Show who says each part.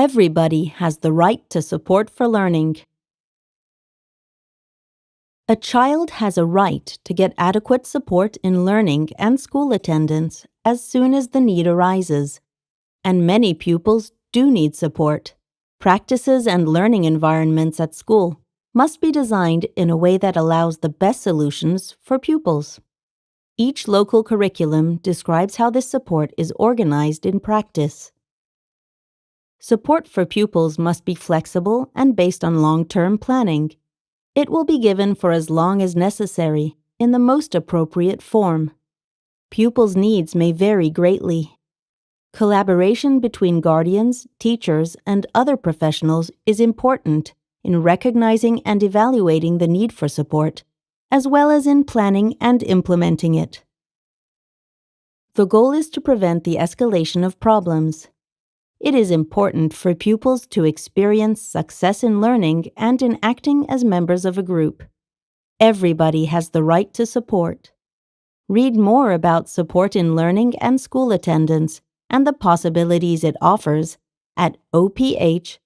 Speaker 1: Everybody has the right to support for learning. A child has a right to get adequate support in learning and school attendance as soon as the need arises, and many pupils do need support. Practices and learning environments at school must be designed in a way that allows the best solutions for pupils. Each local curriculum describes how this support is organized in practice. Support for pupils must be flexible and based on long term planning. It will be given for as long as necessary in the most appropriate form. Pupils' needs may vary greatly. Collaboration between guardians, teachers, and other professionals is important in recognizing and evaluating the need for support, as well as in planning and implementing it. The goal is to prevent the escalation of problems. It is important for pupils to experience success in learning and in acting as members of a group. Everybody has the right to support. Read more about support in learning and school attendance and the possibilities it offers at oph.fi.